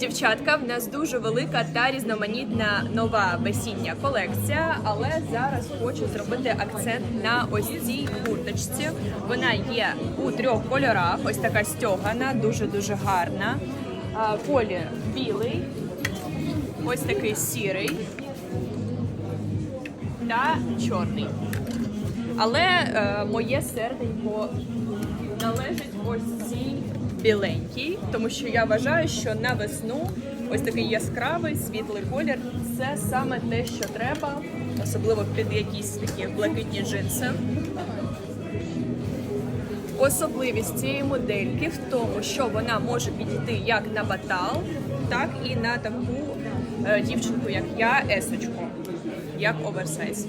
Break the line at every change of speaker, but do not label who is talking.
Дівчатка, в нас дуже велика та різноманітна нова весіння колекція, але зараз хочу зробити акцент на ось цій курточці. Вона є у трьох кольорах. Ось така стьогана, дуже дуже гарна. Колір білий, ось такий сірий та чорний. Але е, моє серденько належить ось цій біленькій, тому що я вважаю, що на весну ось такий яскравий світлий колір це саме те, що треба, особливо під якісь такі блакитні джинси. Особливість цієї модельки в тому, що вона може підійти як на батал, так і на таку е, дівчинку, як я, есочку, як оверсайз.